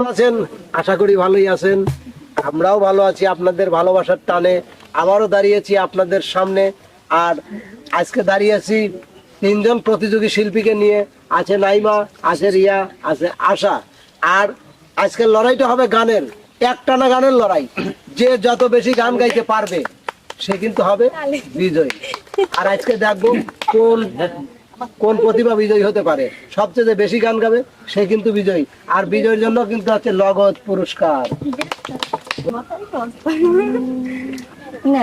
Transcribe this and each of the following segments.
আছেন? আশা করি ভালোই আছেন। আমরাও ভালো আছি আপনাদের ভালোবাসার টানে। আবারও দাঁড়িয়েছি আপনাদের সামনে। আর আজকে দাঁড়িয়েছি তিনজন প্রতিযোগী শিল্পীকে নিয়ে। আছে নাইমা আছে রিয়া আছে আশা। আর আজকে লড়াইটা হবে গানের একটানা গানের লড়াই। যে যত বেশি গান গাইতে পারবে সে কিন্তু হবে বিজয়ী। আর আজকে দেখব কোন কোন প্রতিভা বিজয়ী হতে পারে? সবচেয়ে বেশি গান গাবে, সে কিন্তু বিজয়ী। আর বিজয়ের জন্য কিন্তু আছে নগদ পুরস্কার। না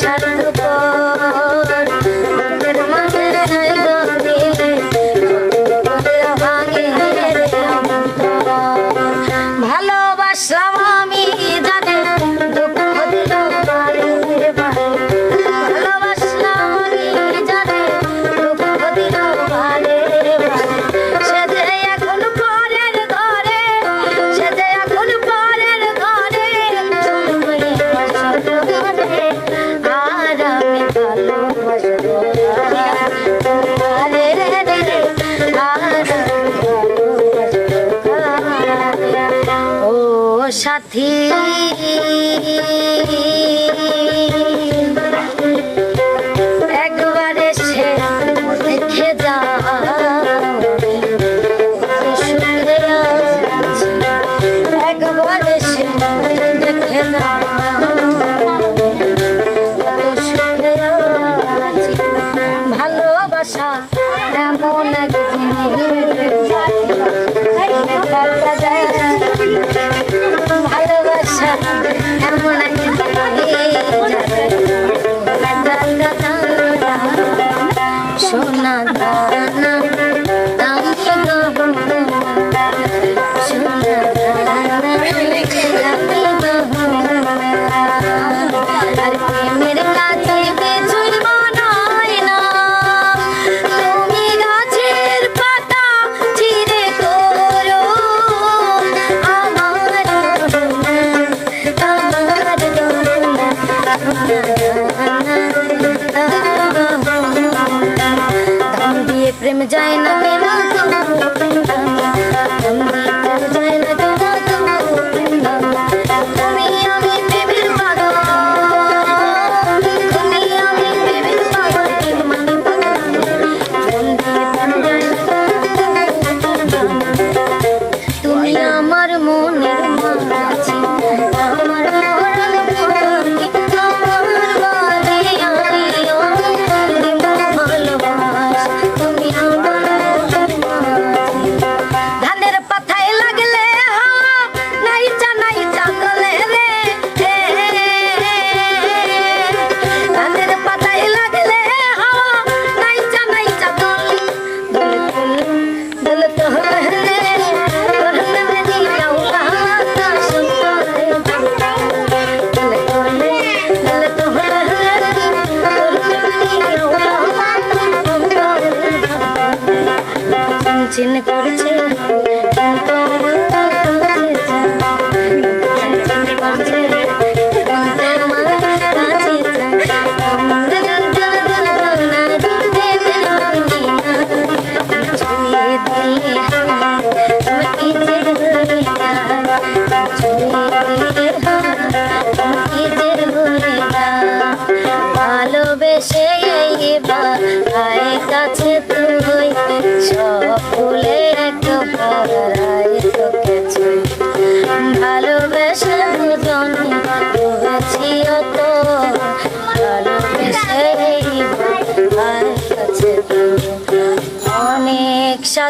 Shut up. সাথী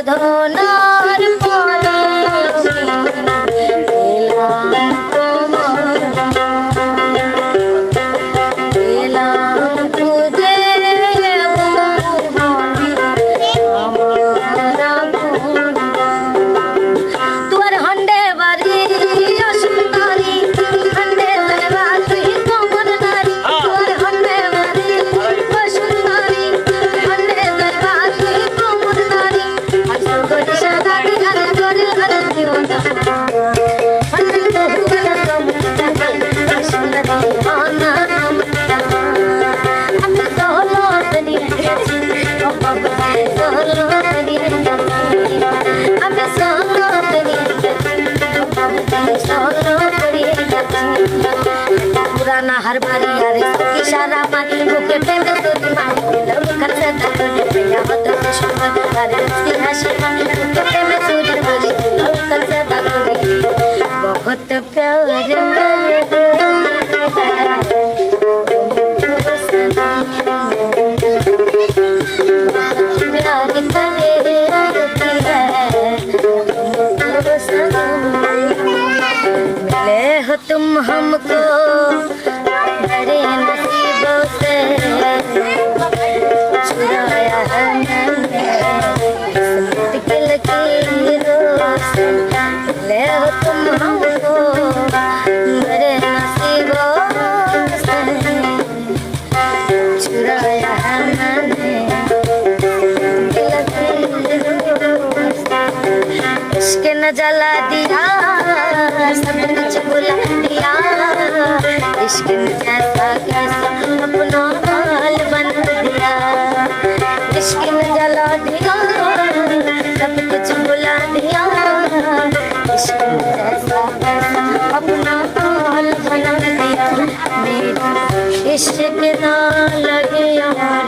অনেক बहुत प्यार इश्क जला दिया सब कुछ बुला दिया इश्क ने जैसा कैसा अपना हाल बन दिया इश्क ने जला दिया, सब कुछ बुला दिया इश्क ने जैसा कैसा अपना हाल बना दिया मेरा इश्क ना लगे यारो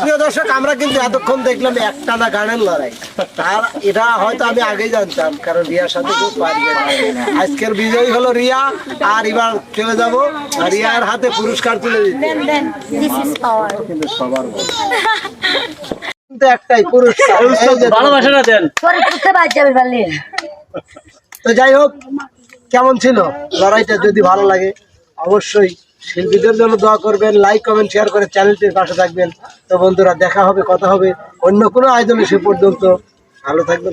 প্রিয় দর্শক আমরা কিন্তু এতক্ষণ দেখলাম একটানা গানের লড়াই। আর এটা হয়তো আমি আগেই জানতাম কারণ রিয়ার সাথে কেউ পারবে আজকের বিজয়ী হলো রিয়া আর এবার চলে যাব আর রিয়ার হাতে পুরস্কার তুলে দিতে. কিন্তু সবার কিন্তু একটাই পুরস্কার ভালোবাসাটা দেন। তো যাই হোক কেমন ছিল লড়াইটা যদি ভালো লাগে অবশ্যই শিল্পীদের জন্য দোয়া করবেন লাইক কমেন্ট শেয়ার করে চ্যানেলটির পাশে থাকবেন। তো বন্ধুরা, দেখা হবে, কথা হবে অন্য কোনো আয়োজনে সে পর্যন্ত। ভালো থাকবেন